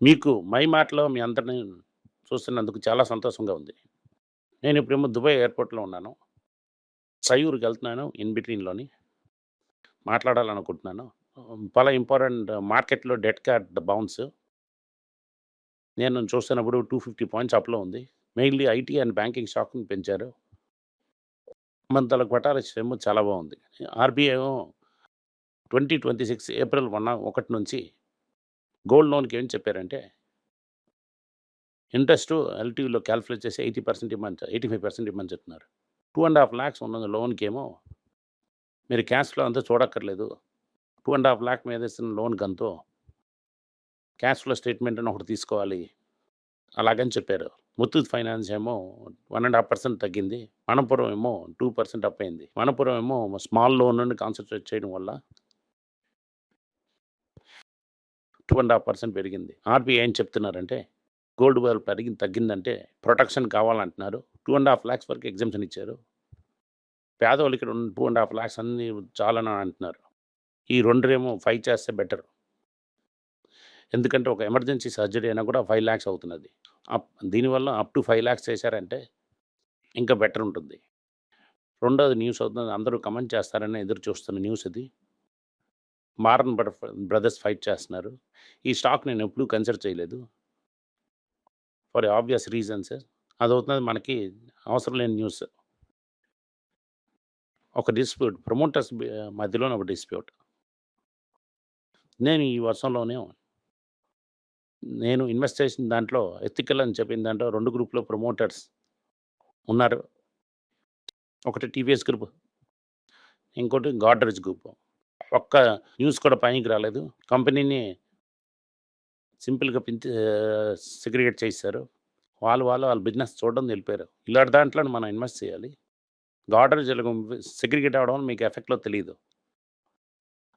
మీకు మై మాటలో మీ అందరిని చూస్తున్నందుకు చాలా సంతోషంగా ఉంది. నేను ఇప్పుడేమో దుబాయ్ ఎయిర్‌పోర్ట్‌లో ఉన్నాను. సయూర్‌కి వెళ్తున్నాను ఇన్ బిట్వీన్‌లోని. మాట్లాడాలనుకుంటున్నాను. పలా చాలా ఇంపార్టెంట్ మార్కెట్‌లో డెట్ కార్డ్ బౌన్స్. నేను చూస్తున్నప్పుడు 250 పాయింట్స్ అప్‌లో ఉంది. మెయిన్‌లీ ఐటీ అండ్ బ్యాంకింగ్ షాక్ని పెంచారు. మంతల క్వార్టాలిస్ ఏమో చాలా బాగుంది. RBI twenty twenty six April one ఒకటి నుంచి గోల్డ్ లోన్‌కి ఏం చెప్పారంటే ఇంట్రెస్టు ఎల్టీవీలో క్యాల్కులేట్ చేసి 80% ఇమ్మని 85% ఇమ్మని చెప్తున్నారు. టూ అండ్ హాఫ్ ల్యాక్స్ ఉన్న ఏమో మీరు క్యాష్ ఫ్లో అంతా చూడక్కర్లేదు. 2,50,000 లాక్ మీద ఇస్తున్న లోన్‌కంతో క్యాష్ ఫ్లో స్టేట్మెంట్ అని ఒకటి తీసుకోవాలి. అలాగని చెప్పారు. ముత్తూట్ ఫైనాన్స్ ఏమో 1.5% తగ్గింది. మనపురం ఏమో టూ పర్సెంట్ అప్ అయింది. మనపురం ఏమో స్మాల్ లోన్ నుండి కాన్సన్ట్రేట్ చేయడం వల్ల 2.5% పెరిగింది. ఆర్‌బీఐ ఏం చెప్తున్నారంటే గోల్డ్ వాల్యూ పెరిగింది తగ్గిందంటే ప్రొటెక్షన్ కావాలంటున్నారు. టూ అండ్ హాఫ్ ల్యాక్స్ వరకు ఎగ్జామ్షన్ ఇచ్చారు. పేదవాళ్ళు ఇక్కడ ఉన్న 2,50,000 లాక్స్ అన్నీ చాలని అంటున్నారు. ఈ రెండేమో ఫైవ్ చేస్తే బెటర్. ఎందుకంటే ఒక ఎమర్జెన్సీ సర్జరీ అయినా కూడా ఫైవ్ లాక్స్ అవుతున్నది. అప్ దీనివల్ల అప్ టు ఫైవ్ ల్యాక్స్ చేశారంటే ఇంకా బెటర్ ఉంటుంది. రెండోది న్యూస్ అవుతుంది. అందరూ కమెంట్ చేస్తారని ఎదురు చూస్తున్న న్యూస్ ఇది. మారన్ బటర్‌ఫ్ బ్రదర్స్ ఫైట్ చేస్తున్నారు. ఈ స్టాక్ నేను ఎప్పుడూ కన్సిడర్ చేయలేదు. For obvious reasons. అదవుతున్నది మనకి అవసరం లేని న్యూస్. ఒక డిస్ప్యూట్ ప్రమోటర్స్ మధ్యలోనే ఒక డిస్ప్యూట్. నేను ఈ వర్షంలోనే నేను ఇన్వెస్ట్ చేసిన దాంట్లో ఎథికల్ అని చెప్పిన దాంట్లో రెండు గ్రూప్‌లో ప్రమోటర్స్ ఉన్నారు. ఒకటి టీవీఎస్ గ్రూప్. ఇంకోటి గాడ్రేజ్ గ్రూప్. ఒక్క న్యూస్ కూడా పైకి రాలేదు. కంపెనీని సింపుల్‌గా పించి సెగ్రిగేట్ చేశారు వాళ్ళు వాళ్ళు వాళ్ళ బిజినెస్ చూడడం వెళ్ళిపోయారు. ఇలాంటి దాంట్లోనే మనం ఇన్వెస్ట్ చేయాలి. గాడ్రేజ్ ఎలాగో సెగ్రిగేట్ అవ్వడం మీకు ఎఫెక్ట్‌లో తెలియదు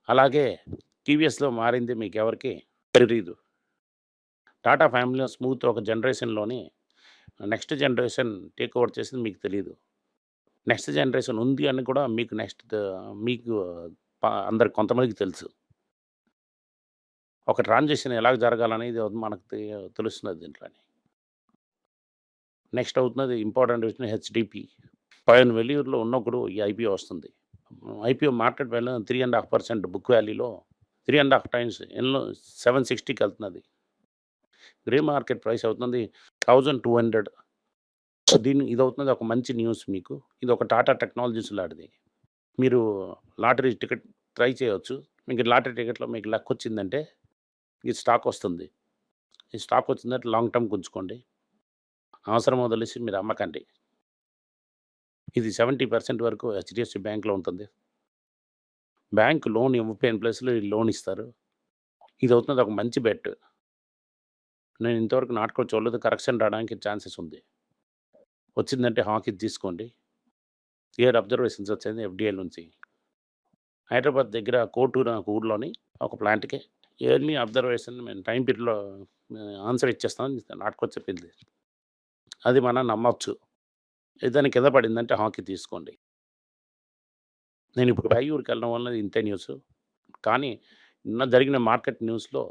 అలాగే టీవీఎస్‌లో మారింది మీకు ఎవరికి తెలియదు టాటా ఫ్యామిలీలో స్మూత్ ఒక జనరేషన్‌లోని నెక్స్ట్ జనరేషన్ టేక్ ఓవర్ చేసింది మీకు తెలియదు నెక్స్ట్ జనరేషన్ ఉంది అని కూడా మీకు నెక్స్ట్ మీకు అందరికి కొంతమందికి తెలుసు. ఒక ట్రాన్సాక్షన్ ఎలాగ జరగాలనేది మనకు తె తెలుస్తున్నది దీంట్లోని. నెక్స్ట్ అవుతున్నది ఇంపార్టెంట్ విషయం హెచ్‌డిపి. పైన వెల్యూర్‌లో ఉన్నప్పుడు ఈ ఐపీఓ వస్తుంది. ఐపీఓ మార్కెట్ వాల్యూ 3.5% బుక్ వాల్యూలో 3.5 టైమ్స్ ఎన్నో 760కి వెళ్తున్నది. గ్రే మార్కెట్ ప్రైస్ అవుతుంది 1200. దీన్ని అవుతుంది ఒక మంచి న్యూస్ మీకు. ఇది ఒక టాటా టెక్నాలజీస్ లాంటిది. మీరు లాటరీ టికెట్ ట్రై చేయొచ్చు. మీకు లాటరీ టికెట్‌లో మీకు లక్ వచ్చిందంటే ఈ స్టాక్ వస్తుంది. ఈ స్టాక్ వచ్చిందంటే లాంగ్ టర్మ్ ఉంచుకోండి. అవసరం వదిలేసి మీరు అమ్మకండి. ఇది 70% వరకు హెచ్‌డిఎఫ్‌సి బ్యాంక్‌లో ఉంటుంది. బ్యాంక్ లోన్ ఇవ్వపోయిన ప్లేస్‌లో లోన్ ఇస్తారు. ఇది అవుతుంది ఒక మంచి బెట్. నేను ఇంతవరకు నాటుకొని చూడలేదు. కరెక్షన్ రావడానికి ఛాన్సెస్ ఉంది. వచ్చిందంటే హాకీ తీసుకోండి. క్లియర్ అబ్జర్వేషన్స్ వచ్చింది ఎఫ్‌డిఐ నుంచి. హైదరాబాద్ దగ్గర కోటూరు నాకు ఊర్లోని ఒక ప్లాంట్‌కి ఇయర్లీ అబ్జర్వేషన్ మేము టైం పీరియడ్‌లో ఆన్సర్ ఇచ్చేస్తామని నాటుకొచ్చి చెప్పింది. అది మనం నమ్మొచ్చు. ఏదైనా కింద పడిందంటే హాకీ తీసుకోండి. నేను ఇప్పుడు బెంగుళూరుకి వెళ్ళడం వల్ల ఇంతే న్యూస్. కానీ నిన్న జరిగిన మార్కెట్ న్యూస్‌లో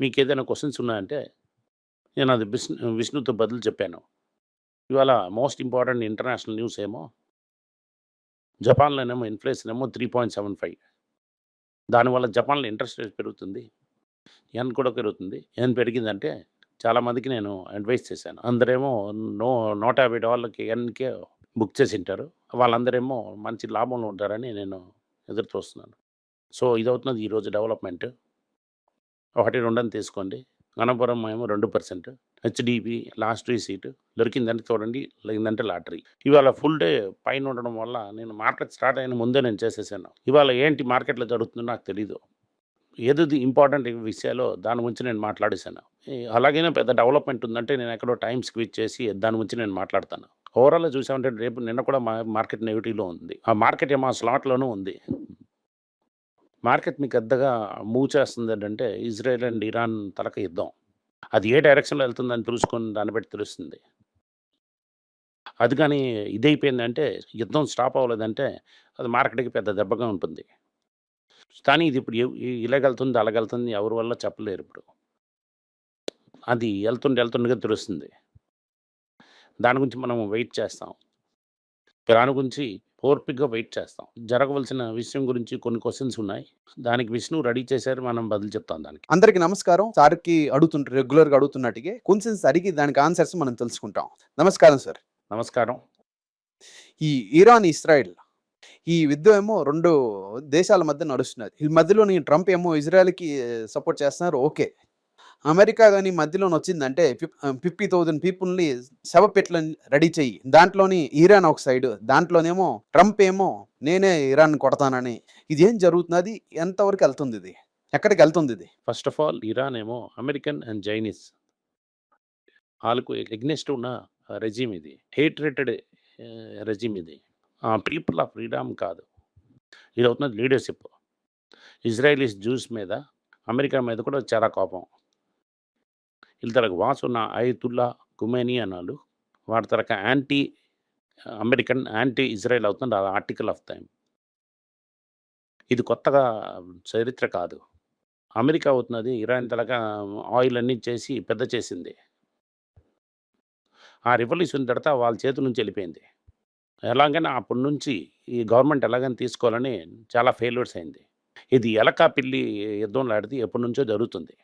మీకు ఏదైనా క్వశ్చన్స్ ఉన్నాయంటే నేను అది విష్ణు విష్ణుతో బదులు చెప్పాను. ఇవాళ మోస్ట్ ఇంపార్టెంట్ ఇంటర్నేషనల్ న్యూస్ ఏమో జపాన్‌లోనేమో ఇన్‌ఫ్లేషన్ ఏమో 3.75 దానివల్ల జపాన్‌లో ఇంట్రెస్ట్ రేట్ పెరుగుతుంది. ఎన్ కూడా పెరుగుతుంది. ఎన్ పెరిగిందంటే చాలామందికి నేను అడ్వైస్ చేశాను. అందరేమో నో నూట యాభై డాలకి ఎన్కే బుక్ చేసి ఉంటారు వాళ్ళందరేమో మంచి లాభంలో ఉంటారని నేను ఎదురు చూస్తున్నాను. సో ఇదవుతున్నది ఈరోజు డెవలప్‌మెంట్. ఒకటి రెండని తీసుకోండి. గణపురం ఏమో రెండు పర్సెంట్ హెచ్డిపి లాస్ట్ రీసీట్ దొరికిందంటే చూడండి. లేదంటే లాటరీ. ఇవాళ ఫుల్ డే పైన ఉండడం వల్ల నేను మార్కెట్ స్టార్ట్ అయిన ముందే నేను చేసేసాను. ఇవాళ ఏంటి మార్కెట్‌లో జరుగుతుందో నాకు తెలీదు. ఏది ఇంపార్టెంట్ విషయాలో దాని గురించి నేను మాట్లాడేశాను అలాగైనా పెద్ద డెవలప్‌మెంట్ ఉందంటే నేను ఎక్కడో టైమ్ స్క్విచ్ చేసి దాని గురించి నేను మాట్లాడతాను. ఓవరాల్‌గా చూసామంటే రేపు నిన్న కూడా మా మార్కెట్ నెగిటివ్లో ఉంది. ఆ మార్కెట్ మా స్లాట్‌లోనూ ఉంది. మార్కెట్ మీకు పెద్దగా మూవ్ చేస్తుందేంటంటే ఇజ్రాయెల్ అండ్ ఇరాన్ తలక యుద్ధం. అది ఏ డైరెక్షన్‌లో వెళ్తుందని తెలుసుకొని దాన్ని బట్టి తెలుస్తుంది. అది కానీ ఇదైపోయిందంటే యుద్ధం స్టాప్ అవ్వలేదంటే అది మార్కెట్‌కి పెద్ద దెబ్బగా ఉంటుంది. కానీ ఇది ఇప్పుడు ఇలాగెళ్తుంది, అలాగెళ్తుంది ఎవరి వల్ల చెప్పలేరు ఇప్పుడు. అది వెళ్తుండే వెళ్తుండగా తెలుస్తుంది. దాని గురించి మనం వెయిట్ చేస్తాం. దాని గురించి ఓర్పికగా వెయిట్ చేస్తాం. జరగవలసిన విషయం గురించి కొన్ని క్వెషన్స్ ఉన్నాయి. దానికి విష్ణు రెడీ చేశారు. మనం బదులు చెప్తాం దానికి. అందరికి నమస్కారం. సార్‌కి అడుగుతుంట రెగ్యులర్‌గా అడుగుతున్నట్టుగే క్వెషన్స్ అడిగి దానికి ఆన్సర్స్ మనం తెలుసుకుంటాం. నమస్కారం సార్. నమస్కారం. ఈ ఇరాన్, ఇస్రాయెల్ ఈ యుద్ధం ఏమో 2 దేశాల మధ్య నడుస్తున్నది. ఈ మధ్యలోని ట్రంప్ ఏమో ఇజ్రాయెల్‌కి సపోర్ట్ చేస్తున్నారు. ఓకే. అమెరికా కానీ మధ్యలోనొచ్చిందంటే ఫిఫ్ ఆహ్, 50,000 పీపుల్‌ని శవపెట్లని రెడీ చెయ్యి. దాంట్లోని ఇరాన్ ఒక సైడ్ దాంట్లోనేమో ట్రంప్ ఏమో నేనే ఇరాన్ కొడతానని. ఇది ఏం జరుగుతున్నది? ఎంతవరకు వెళ్తుంది ఇది ఎక్కడికి వెళ్తుంది ఇది ఫస్ట్ ఆఫ్ ఆల్ ఇరాన్ ఏమో అమెరికన్ అండ్ చైనీస్ వాళ్ళకు ఎగ్నెస్ట్ ఉన్న రెజిమ్ ఇది. హేట్రేటెడ్ రెజీమ్ రెజిమ్ ఇది. పీపుల్ ఆఫ్ ఫ్రీడమ్ కాదు. ఇది అవుతున్నది లీడర్‌షిప్. ఇజ్రాయలీస్ జ్యూస్ మీద, అమెరికా మీద కూడా చాలా కోపం. వీళ్ళ తరకు వాసున్న అయతుల్లా ఖుమైనీ అన్నాడు. వాడి తరక యాంటీ అమెరికన్, యాంటీ ఇజ్రాయెల్ అవుతుంది ఆర్టికల్ ఆఫ్ టైం ఇది కొత్తగా చరిత్ర కాదు. అమెరికా అవుతున్నది ఇరాన్ తలక ఆయిల్ అన్నీ చేసి పెద్ద చేసింది. ఆ రివల్యూషన్ తర్వాత వాళ్ళ చేతి నుంచి వెళ్ళిపోయింది ఎలాగైనా అప్పటి నుంచి ఈ గవర్నమెంట్ ఎలాగైనా తీసుకోవాలని చాలా ఫెయిల్యూర్స్ అయింది. ఇది ఎలక, పిల్లి యుద్ధం ఎప్పటి ఎప్పటినుంచో జరుగుతుంది.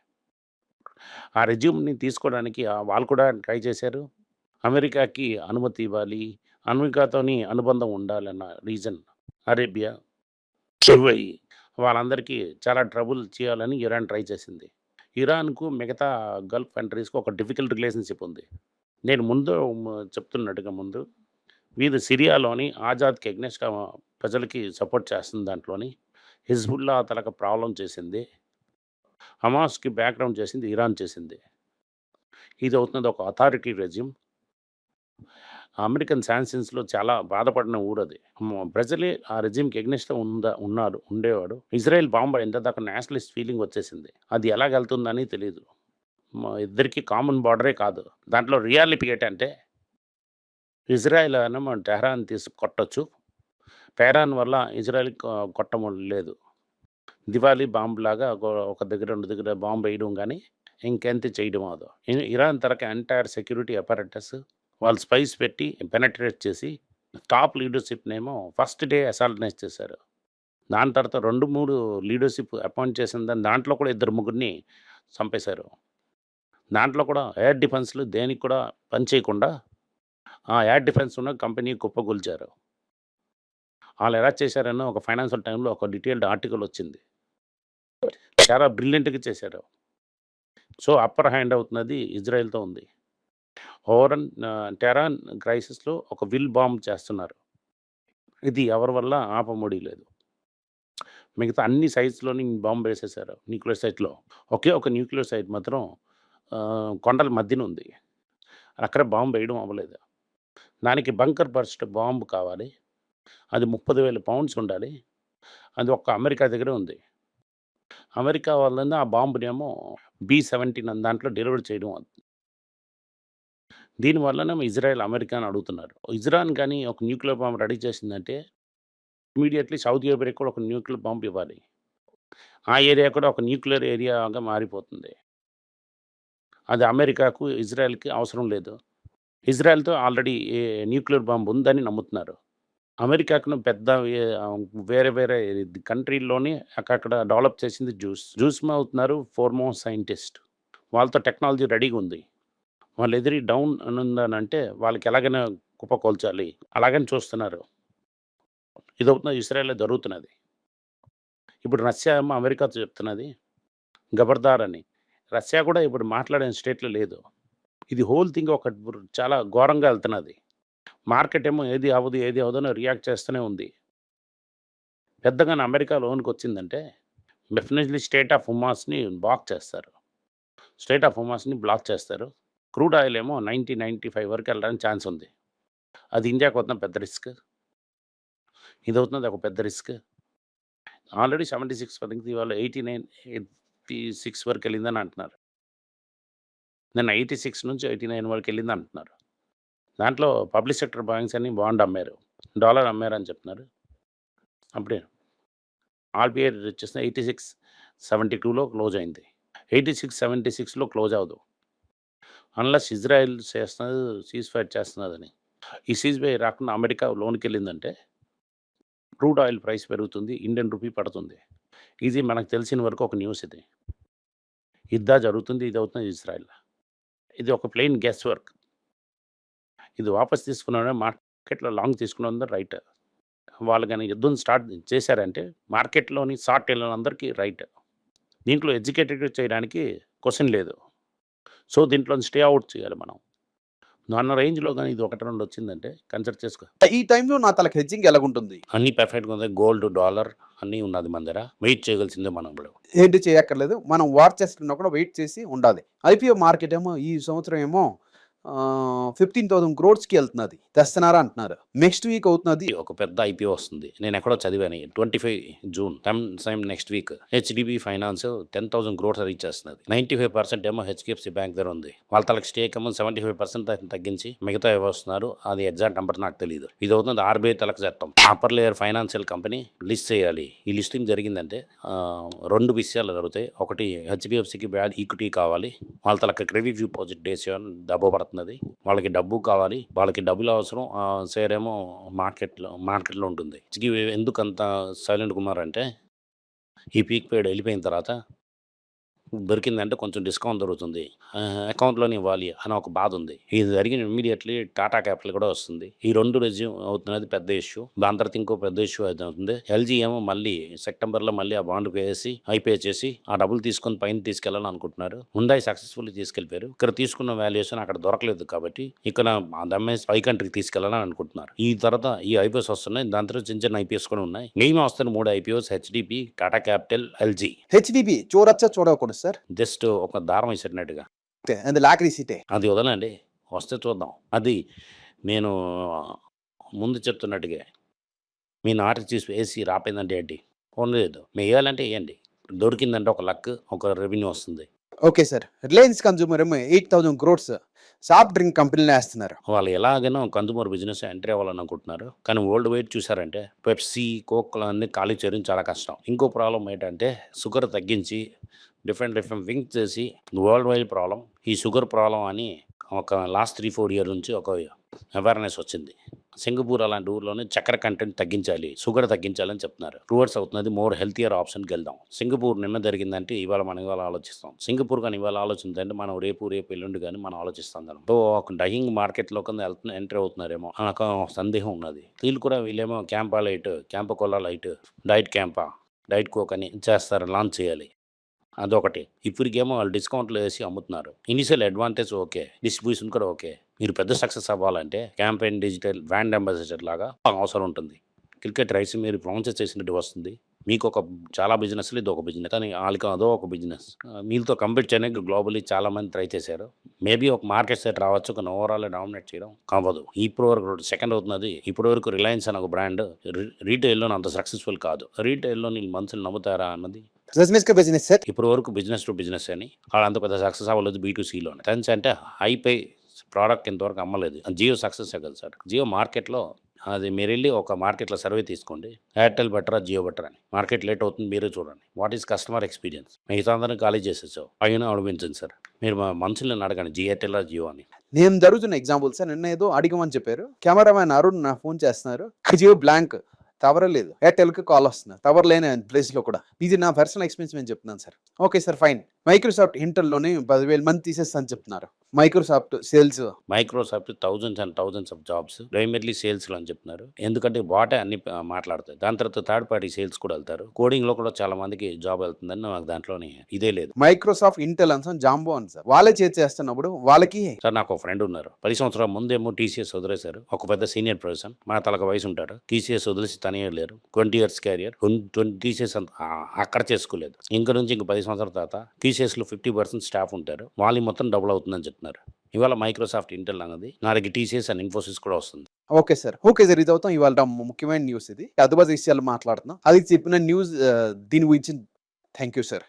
ఆ రెజ్యూమ్‌ని తీసుకోవడానికి వాళ్ళు కూడా ట్రై చేశారు. అమెరికాకి అనుమతి ఇవ్వాలి. అమెరికాతోని అనుబంధం ఉండాలన్న రీజన్ అరేబియా, యుఏఈ వాళ్ళందరికీ చాలా ట్రబుల్ చేయాలని ఇరాన్ ట్రై చేసింది. ఇరాన్‌కు మిగతా గల్ఫ్ కంట్రీస్కు ఒక డిఫికల్ట్ రిలేషన్‌షిప్ ఉంది. నేను ముందు చెప్తున్నట్టుగా ముందు వీధి సిరియాలోని ఆజాద్‌కి ఎగ్నెస్ట్‌గా ప్రజలకి సపోర్ట్ చేస్తుంది దాంట్లోని. హిజ్బుల్లా తలక ప్రాబ్లం చేసింది. హమాస్‌కి బ్యాక్‌గ్రౌండ్ చేసింది ఇరాన్ చేసింది. ఇది అవుతున్నది ఒక అథారిటీ రెజ్యూమ్ అమెరికన్ శాంక్షన్స్‌లో చాలా బాధపడిన ఊరది. హ్మ్. ప్రజలే ఆ రెజిమ్‌కి ఎగ్నెస్ట్‌గా ఉందా ఉన్నారు ఉండేవాడు. ఇజ్రాయెల్ బాంబర్ ఎంత దాకా నేషనలిస్ట్ ఫీలింగ్ వచ్చేసింది. అది ఎలాగెళ్తుందని తెలియదు మా ఇద్దరికీ కామన్ బార్డరే కాదు. దాంట్లో రియాలిటీ ఏంటంటే ఇజ్రాయెల్ మనం టెహరాన్ తీసి కొట్టచ్చు టెహరాన్ వల్ల ఇజ్రాయెల్ కొట్టము లేదు. దివాళీ బాంబ్‌లాగా ఒక ఒక దగ్గర, రెండు దగ్గర బాంబు వేయడం కానీ ఇంకెంత చేయడం అదో ఇరాన్ తరక ఎంటైర్ సెక్యూరిటీ అపారటస్ వాళ్ళు స్పైస్ పెట్టి పెనట్రేట్ చేసి టాప్ లీడర్‌షిప్‌నేమో ఫస్ట్ డే అసాల్టనైజ్ చేశారు. దాని తర్వాత 2, 3 లీడర్‌షిప్ అపాయింట్ చేసిన దాని దాంట్లో కూడా ఇద్దరు, ముగ్గురిని చంపేశారు. దాంట్లో కూడా ఎయిర్ డిఫెన్స్‌లు దేనికి కూడా పని చేయకుండా ఆ ఎయిర్ డిఫెన్స్ ఉన్న కంపెనీ కుప్పగొల్చారు ఆళ్ళు ఎలా చేశారని ఒక ఫైనాన్షియల్ టైమ్‌లో ఒక డీటెయిల్డ్ ఆర్టికల్ వచ్చింది. చాలా బ్రిలియంట్‌గా చేశారు. సో, అప్పర్ హ్యాండ్ అవుతున్నది ఇజ్రాయెల్‌తో ఉంది. ఓవరాల్ ఆహ్, టెహరాన్ క్రైసిస్‌లో ఒక విల్ బాంబ్ చేస్తున్నారు. ఇది ఎవరి వల్ల ఆపముడి లేదు. మిగతా అన్ని సైట్స్‌లోని బాంబ్ వేసేశారు. న్యూక్లియర్ సైట్‌లో. ఒకే ఒక న్యూక్లియర్ సైట్ మాత్రం కొండల మధ్యన ఉంది. అక్కడ బాంబ్ వేయడం అవ్వలేదు. దానికి బంకర్ బర్స్ట్ బాంబ్ కావాలి. అది 30,000 పౌండ్స్ ఉండాలి. అది ఒక్క అమెరికా దగ్గరే ఉంది. అమెరికా వాళ్ళని ఆ బాంబునేమో బి సెవెంటీన్ అని దాంట్లో డెలివరీ చేయడం దీనివల్లనే ఇజ్రాయెల్ అమెరికా అని అడుగుతున్నారు. ఇజ్రాన్ కానీ ఒక న్యూక్లియర్ బాంబు రెడీ చేసిందంటే ఇమీడియట్లీ సౌదీ అరేబియా కూడా ఒక న్యూక్లియర్ బాంబు ఇవ్వాలి. ఆ ఏరియా కూడా ఒక న్యూక్లియర్ ఏరియాగా మారిపోతుంది. అది అమెరికాకు, ఇజ్రాయెల్‌కి అవసరం లేదు. ఇజ్రాయెల్‌తో ఆల్రెడీ న్యూక్లియర్ బాంబు ఉందని నమ్ముతున్నారు. అమెరికాకును పెద్ద ఏ ఆహ్, వేరే వేరే కంట్రీ‌ల్లోని అక్కడ డెవలప్ చేసింది జ్యూస్. జ్యూస్‌మే అవుతున్నారు ఫోర్‌మోస్ట్ సైంటిస్ట్. వాళ్ళతో టెక్నాలజీ రెడీగా ఉంది. వాళ్ళు ఎదిరి డౌన్ అనుందనంటే వాళ్ళకి ఎలాగైనా కుప్పకూల్చాలి. అలాగని చూస్తున్నారు. ఇదవుతున్నది ఇజ్రాయెల్‌లో జరుగుతున్నది. ఇప్పుడు రష్యా ఏమో అమెరికాతో చెప్తున్నది గబర్దార్ అని. రష్యా కూడా ఇప్పుడు మాట్లాడే స్టేట్‌లో లేదు. ఇది హోల్ థింగ్ ఒక చాలా ఘోరంగా ఎళ్తున్నది. మార్కెట్ ఏమో ఏది అవ్వదు, ఏది అవ్వదని రియాక్ట్ చేస్తూనే ఉంది. పెద్దగా అమెరికా లోనికొచ్చిందంటే డెఫినెట్‌లీ స్టేట్ ఆఫ్ హుమాస్ని బ్లాక్ చేస్తారు. స్టేట్ ఆఫ్ హుమాస్ని బ్లాక్ చేస్తారు. క్రూడ్ ఆయిల్ ఏమో 90, 95 వరకు వెళ్ళడానికి ఛాన్స్ ఉంది. అది ఇండియాకి వస్తున్న పెద్ద రిస్క్. ఇది ఇదవుతున్నది ఒక పెద్ద రిస్క్. ఆల్రెడీ 76 వరకు ఇవాళ 89, 86 వరకు వెళ్ళిందని అంటున్నారు. నేను ఎయిటీ సిక్స్ నుంచి 89 వరకు వెళ్ళింది అంటున్నారు. దాంట్లో పబ్లిక్ సెక్టర్ బ్యాంక్స్ అన్ని బాండ్ అమ్మారు. డాలర్ అమ్మారని చెప్తున్నారు. అప్పుడే ఆర్‌బీఐ వచ్చేసి 86, 72లో క్లోజ్ అయింది. 86, 76లో క్లోజ్ అవ్వదు. అన్లస్ ఇజ్రాయెల్ చేస్తున్నది సీజ్ ఫైర్ చేస్తున్నదని ఈ సీజ్ ఫైర్ రాకుండా అమెరికా లోన్కి వెళ్ళిందంటే క్రూడ్ ఆయిల్ ప్రైస్ పెరుగుతుంది ఇండియన్ రూపీ పడుతుంది ఇది మనకు తెలిసిన వరకు ఒక న్యూస్ ఇది ఇద్దా జరుగుతుంది ఇది అవుతుంది ఇజ్రాయెల్ ఇది ఒక ప్లెయిన్ గ్యాస్ వర్క్ ఇది వాపస్ తీసుకున్న మార్కెట్లో లాంగ్ తీసుకున్న రైట్. వాళ్ళు కానీ యుద్ధం స్టార్ట్ చేశారంటే మార్కెట్లోని షార్ట్ వెళ్ళినందరికీ రైట్. దీంట్లో ఎడ్యుకేటెడ్ చేయడానికి క్వశ్చన్ లేదు. సో దీంట్లో స్టే అవుట్ చేయాలి మనం. నాన్న రేంజ్లో కానీ ఇది ఒకటి రెండు వచ్చిందంటే కన్సిడర్ చేసుకో. ఈ టైంలో నా తలకి హెడ్జింగ్ ఎలాగుంటుంది? అన్నీ పర్ఫెక్ట్గా ఉంది. గోల్డ్ డాలర్ అన్నీ ఉన్నది మన దగ్గర. వెయిట్ చేయగలిసిందే మనం ఇప్పుడు ఏంటి చేయక్కర్లేదు. మనం వార్ చేస్తున్నా కూడా వెయిట్ చేసి ఉండాలి. ఐపీఓ మార్కెట్ ఏమో ఈ సంవత్సరం ఏమో ఫిఫ్టీన్ థౌసండ్ క్రోడ్స్కి వెళ్తున్నది. తెస్తున్నారా అంటున్నారు. నెక్స్ట్ వీక్ అవుతున్నది. ఒక పెద్ద ఐపీఓ వస్తుంది. నేను ఎక్కడో చదివాను. Twenty five June time same next week HDB finance ten thousand crores reach చేస్తున్నది నైంటీ ఫైవ్ పర్సెంట్ ఏమో హెచ్డిఎఫ్సి బ్యాంక్ దగ్గర ఉంది. వాళ్ళ తలకి స్టేక్ ఏమో సెవెంటీ ఫైవ్ పర్సెంట్ తగ్గించి మిగతా వస్తున్నారు అది ఎగ్జాక్ట్ నెంబర్ నాకు తెలియదు ఇది అవుతుంది ఆర్బీఐ తలకు చేస్తాం upper layer financial company list చేయాలి. ఈ లిస్టింగ్ జరిగిందంటే రెండు విషయాలు జరుగుతాయి. ఒకటి హెచ్డిఎఫ్సికి బ్యాడ్ ఈక్విటీ కావాలి. వాళ్ళ తలకి క్రెడిట్ డిపాజిట్ డేసియో అని పడుతుంది పడుతున్నది. వాళ్ళకి డబ్బు కావాలి. వాళ్ళకి డబ్బులు అవసరం. ఆ షేర్ ఏమో మార్కెట్లో మార్కెట్లో ఉంటుంది. ఎందుకంత సైలెంట్ కుమార్ అంటే ఈ పీక్ పేడ్ వెళ్ళిపోయిన తర్వాత దొరికిందంటే కొంచెం డిస్కౌంట్ దొరుకుతుంది. అకౌంట్లోనే ఇవ్వాలి అని ఒక బాధ ఉంది. ఇది జరిగిన ఇమ్మీడియట్లీ టాటా క్యాపిటల్ కూడా వస్తుంది. ఈ రెండు రెజ్యూమ్ అవుతున్నది పెద్ద ఇష్యూ. దాని తర్వాత ఇంకో పెద్ద ఇష్యూ అవుతుంది ఎల్జీ ఏమో మళ్ళీ సెప్టెంబర్లో మళ్ళీ ఆ బాండ్ వేసి ఐపే చేసి ఆ డబ్బులు తీసుకొని పైన తీసుకెళ్ళాలని అనుకుంటున్నారు. ఉండాయి సక్సెస్ఫుల్లీ తీసుకెళ్ళిపోయారు. ఇక్కడ తీసుకున్న వాల్యుయేషన్ అక్కడ దొరకలేదు కాబట్టి ఇక్కడ దమ్మేసి పై కంట్రీకి తీసుకెళ్ళాలని అనుకుంటున్నారు. ఈ తర్వాత ఈ ఐపీఎస్ వస్తున్నాయి. దాని తర్వాత చిన్న చిన్న ఐపీఎస్ కూడా ఉన్నాయి. మేము వస్తున్న మూడు IPOs HDB Tata capital LG. HDB చూడొచ్చా చూడకూడదు సార్? జస్ట్ ఒక దారం వేసినట్టుగా అది లాకరీ సీటే? అది వదలండి. వస్తే చూద్దాం. అది నేను ముందు చెప్తున్నట్టుగా మీ నాటి తీసి వేసి రాపోయిందంటే ఏంటి? ఫోన్ లేదు. మీ వేయాలంటే వేయండి. దొరికిందంటే ఒక లక్ ఒక రెవెన్యూ వస్తుంది. Okay sir. రిలయన్స్ కన్జ్యూమర్ ఏమో eight thousand crores soft drink కంపెనీలు వేస్తున్నారు. వాళ్ళు ఎలాగైనా కన్జ్యూమర్ బిజినెస్ ఎంట్రీ అవ్వాలనుకుంటున్నారు. కానీ వరల్డ్ వైడ్ చూసారంటే పెప్సీ కోక్లు అన్ని ఖాళీ చేయడం చాలా కష్టం. ఇంకో ప్రాబ్లం ఏంటంటే షుగర్ తగ్గించి డిఫరెంట్ డిఫరెంట్ వింక్ చేసి వరల్డ్ వైడ్ ప్రాబ్లం. ఈ షుగర్ ప్రాబ్లం అని ఒక లాస్ట్ త్రీ ఫోర్ ఇయర్ నుంచి ఒక అవేర్నెస్ వచ్చింది. సింగపూర్ అలాంటి ఊర్లోనే చక్కెర కంటెంట్ తగ్గించాలి షుగర్ తగ్గించాలని చెప్తున్నారు. టువర్డ్స్ అవుతున్నది మోర్ హెల్తియర్ ఆప్షన్కి వెళ్దాం సింగపూర్ నిన్న జరిగిందంటే ఇవాళ మనం ఇవాళ ఆలోచిస్తాం. సింగపూర్ కానీ ఇవాళ ఆలోచిందంటే మనం రేపు రేపు ఎల్లుండి కానీ మనం ఆలోచిస్తాం దాని సో ఒక డైయింగ్ మార్కెట్లో కింద వెళ్తున్న ఎంటర్ అవుతున్నారేమో నాకు సందేహం ఉన్నది. వీళ్ళు కూడా వీళ్ళేమో Campa light Campa cola light diet Campa diet Coke అని చేస్తారు లాంచ్ చేయాలి. అదొకటి. ఇప్పటికేమో వాళ్ళు డిస్కౌంట్లు వేసి అమ్ముతున్నారు. Initial advantage okay. డిస్ట్రిబ్యూషన్ కూడా ఓకే. మీరు పెద్ద సక్సెస్ అవ్వాలంటే క్యాంపెయిన్ డిజిటల్ బ్రాండ్ అంబాసిడర్ లాగా అవసరం ఉంటుంది. క్రికెట్ రైస్ మీరు ప్రొనౌన్స్ చేసినట్టు వస్తుంది. మీకు ఒక చాలా బిజినెస్లు ఇది ఒక బిజినెస్. కానీ వాళ్ళకి అదో ఒక బిజినెస్. మీతో కంపీట్ చేయడానికి గ్లోబలీ చాలా మంది ట్రై చేశారు. మేబీ ఒక మార్కెట్ సెట్ రావచ్చు కానీ ఓవరాల్ డామినేట్ చేయడం కావదు ఇప్పుడు వరకు సెకండ్ అవుతున్నది ఇప్పటి వరకు రిలయన్స్ అనే ఒక బ్రాండ్ రీటైల్లో అంత సక్సెస్ఫుల్ కాదు. రీటైల్లో నేను మనుషులు నమ్ముతారా అన్నది. Business business sir? ఇప్పటి వరకు బిజినెస్ టు బిజినెస్ అని వాళ్ళు అంత పెద్ద సక్సెస్ అవ్వలేదు బీటూసీలో టెన్స్ అంటే హైపై ప్రోడక్ట్ ఇంతవరకు అమ్మలేదు. జియో సక్సెస్ కదా సార్. జియో మార్కెట్లో అది మీరు వెళ్ళి ఒక మార్కెట్లో సర్వే తీసుకోండి. ఎయిర్టెల్ బెటరా జియో బెటర్ అని. మార్కెట్ లేట్ అవుతుంది మీరే చూడండి. What is customer experience? మిగతా అందరం ఖాళీ చేసేసావు. అయినా అనిపించండి సార్. మీరు మా మనుషులను అడగండి జియో ఎయిర్టెల్ జియో అని. నేను జరుగుతున్న ఎగ్జాంపుల్ సార్ నిన్న ఏదో అడిగమని చెప్పారు. కెమెరామ్యాన్ అరుణ్ నా ఫోన్ చేస్తున్నారు. జియో బ్లాంక్. టవర్ లేదు ఎయిర్టెల్కి కాల్ వస్తుంది టవర్ లేని ప్లేస్లో కూడా. ఇది నా పర్సనల్ ఎక్స్పీరియన్స్ నేను చెప్తున్నాను sir. Okay sir fine. Microsoft ఇంటర్లోనే పదివేల మంది తీసేస్తాను చెప్తున్నారు. Microsoft sales Microsoft thousands and thousands of jobs primarily సేల్స్లో అని చెప్తున్నారు. ఎందుకంటే వాటే అన్ని మాట్లాడతాయి. దాని తర్వాత థర్డ్ పార్టీ సేల్స్ కూడా వెళ్తారు. కోడింగ్లో కూడా చాలా మందికి జాబ్ వెళ్తుందని నాకు దాంట్లోని ఇదే లేదు. మైక్రోసాఫ్ట్ ఇంటెల్ అని జాంబో అని సార్. వాళ్ళే చేసేస్తున్నప్పుడు వాళ్ళకి సార్ నాకు ఒక ఫ్రెండ్ ఉన్నారు. పది సంవత్సరాల ముందేమో టీసీఎస్ వదిలేశారు. ఒక పెద్ద సీనియర్ పర్సన్ మా తలక వయసు ఉంటాడు. టీసీఎస్ వదిలేసి తనే లేరు twenty years career twenty TCS అక్కడ చేసుకోలేదు. ఇంకా నుంచి ఇంక పది సంవత్సరాల తర్వాత టీసీఎస్లో ఫిఫ్టీ పర్సెంట్ స్టాఫ్ ఉంటారు. వాళ్ళు మొత్తం డబుల్ అవుతుందని చెప్తున్నారు ఇవాళ మైక్రోసాఫ్ట్ ఇంటెల్ అన్నది. నాలుగు టీసీఎస్ అండ్ ఇన్ఫోసిస్ కూడా వస్తుంది. Okay sir. Okay sir. ఇది అవుతాం ఇవాళ ముఖ్యమైన న్యూస్ ఇది. అదుబాజ్ విషయాలు మాట్లాడుతున్నాం. అది చెప్పిన న్యూస్ దీని గురించి థ్యాంక్ యూ సార్